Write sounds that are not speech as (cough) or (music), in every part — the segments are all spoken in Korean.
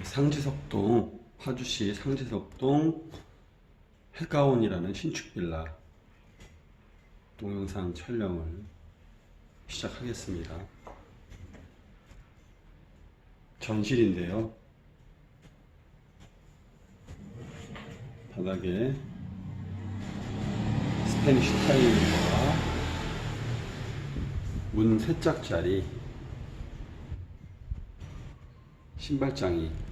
네, 상지석동 파주시 상지석동 해가온이라는 신축 빌라 동영상 촬영을 시작하겠습니다. 전실인데요. 바닥에 스페니쉬 타일과 문 세 짝짜리 신발장이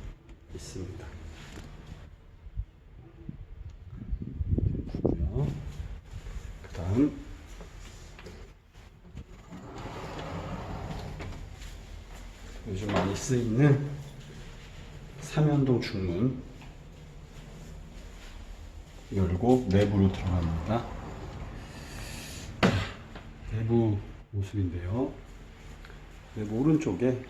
있습니다. 고요 그 다음 요즘 많이 쓰이는 삼연동 중문 열고 내부로 들어갑니다. 내부 모습인데요. 내부 오른쪽에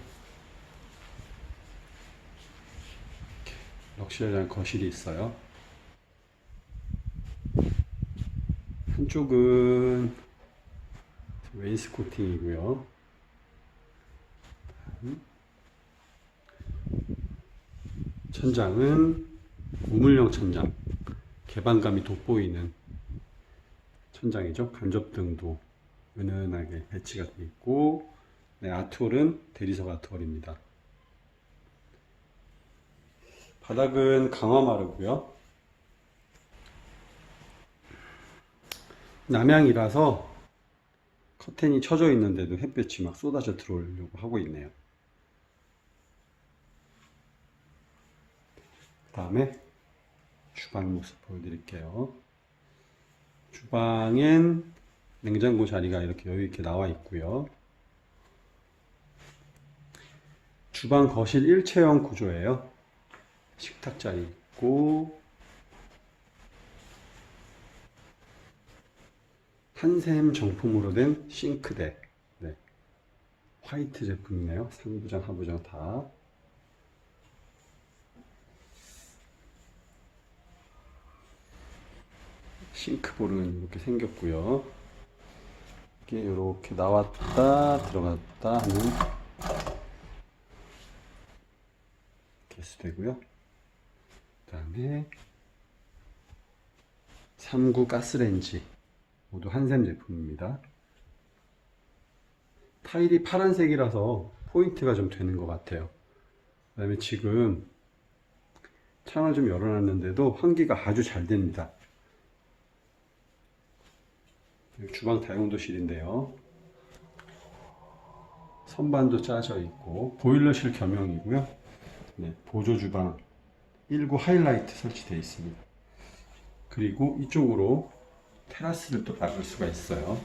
럭셔리한 거실이 있어요. 한쪽은 웨이스코팅이고요. 천장은 우물형 천장, 개방감이 돋보이는 천장이죠. 간접등도 은은하게 배치가 되어 있고, 네, 아트홀은 대리석 아트홀입니다. 바닥은 강화마루고요. 남향이라서 커튼이 쳐져 있는데도 햇볕이 막 쏟아져 들어오려고 하고 있네요. 그 다음에 주방 모습 보여드릴게요. 주방엔 냉장고 자리가 이렇게 여유 있게 나와 있고요. 주방 거실 일체형 구조예요. 식탁 자리 있고 한샘 정품으로 된 싱크대. 네. 화이트 제품이네요. 상부장 하부장 다. 싱크볼은 이렇게 생겼고요. 이게 이렇게 나왔다 들어갔다 하는 개수 되고요 그 다음에 3구 가스레인지 모두 한샘 제품입니다. 타일이 파란색이라서 포인트가 좀 되는 것 같아요. 그 다음에 지금 창을 좀 열어놨는데도 환기가 아주 잘 됩니다. 주방 다용도실인데요. 선반도 짜져 있고 보일러실 겸용이고요. 네, 보조 주방 1구 하이라이트 설치되어 있습니다. 그리고 이쪽으로 테라스를 또 밟을 수가 있어요.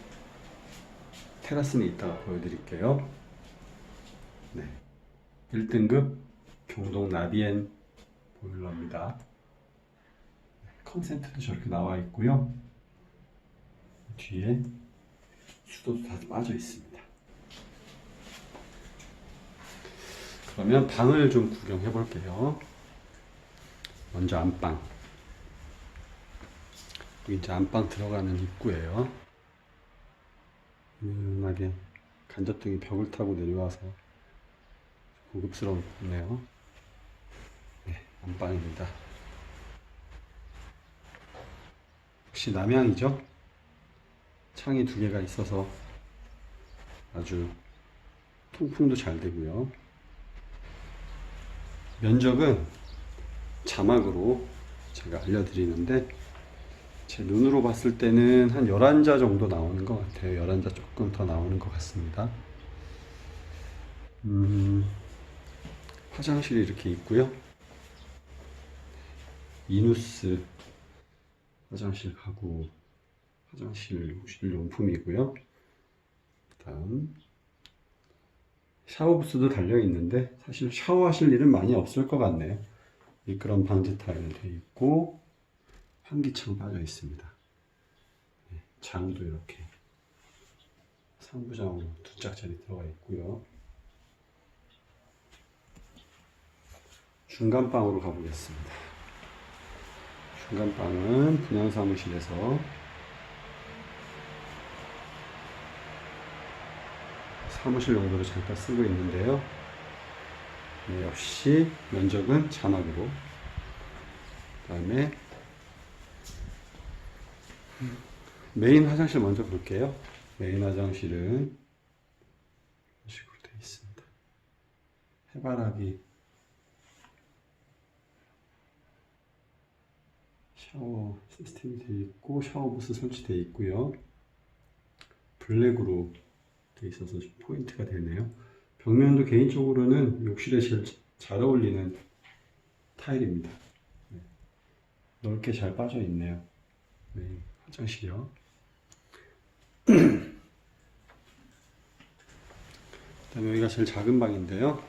테라스는 이따가 보여드릴게요. 네. 1등급 경동 나비엔 보일러입니다. 컨센트도 저렇게 나와 있고요. 뒤에 수도도 다 빠져 있습니다. 그러면 방을 좀 구경해 볼게요. 먼저 안방. 이제 안방 들어가는 입구예요. 은은하게 간접등이 벽을 타고 내려와서 고급스럽네요. 네, 안방입니다. 역시 남향이죠. 창이 두 개가 있어서 아주 통풍도 잘 되고요. 면적은 자막으로 제가 알려드리는데 제 눈으로 봤을 때는 한 11자 정도 나오는 것 같아요. 11자 조금 더 나오는 것 같습니다. 음, 화장실이 이렇게 있고요. 이누스 화장실 가구, 화장실 용품이고요. 다음 샤워부스도 달려 있는데 사실 샤워하실 일은 많이 없을 것 같네요. 미끄럼 방지 타일로 되어 있고 환기창 빠져 있습니다. 네, 장도 이렇게 상부장으로 두 짝짜리 들어가 있고요. 중간 방으로 가보겠습니다. 중간 방은 분양 사무실에서 사무실 용도로 잠깐 쓰고 있는데요. 네, 역시 면적은 자막으로. 그 다음에 메인 화장실 먼저 볼게요. 메인 화장실은 이런 식으로 되어 있습니다. 해바라기 샤워 시스템이 되어 있고 샤워 부스 설치되어 있고요. 블랙으로 되어 있어서 좀 포인트가 되네요. 벽면도 개인적으로는 욕실에 제일 잘 어울리는 타일입니다. 네. 넓게 잘 빠져 있네요. 네, 화장실이요. (clears throat) 그다음에 여기가 제일 작은 방인데요.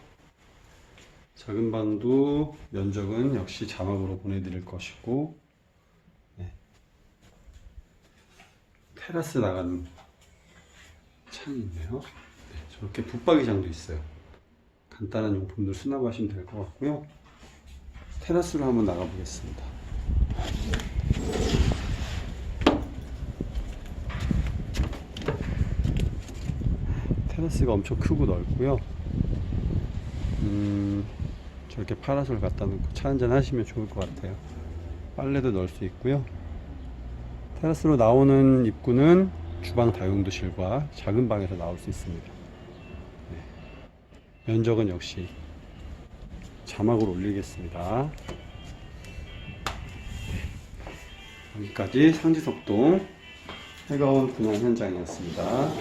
작은 방도 면적은 역시 자막으로 보내드릴 것이고 네. 테라스 나가는 창이 있네요. 네, 저렇게 붙박이장도 있어요. 간단한 용품들 수납하시면 될 것 같고요. 테라스로 한번 나가 보겠습니다. 테라스가 엄청 크고 넓고요. 음, 저렇게 파라솔 갖다 놓고 차 한잔 하시면 좋을 것 같아요. 빨래도 넣을 수 있고요. 테라스로 나오는 입구는 주방 다용도실과 작은 방에서 나올 수 있습니다. 네. 면적은 역시 자막으로 올리겠습니다. 네. 여기까지 상지석동 해가원 분양 현장이었습니다.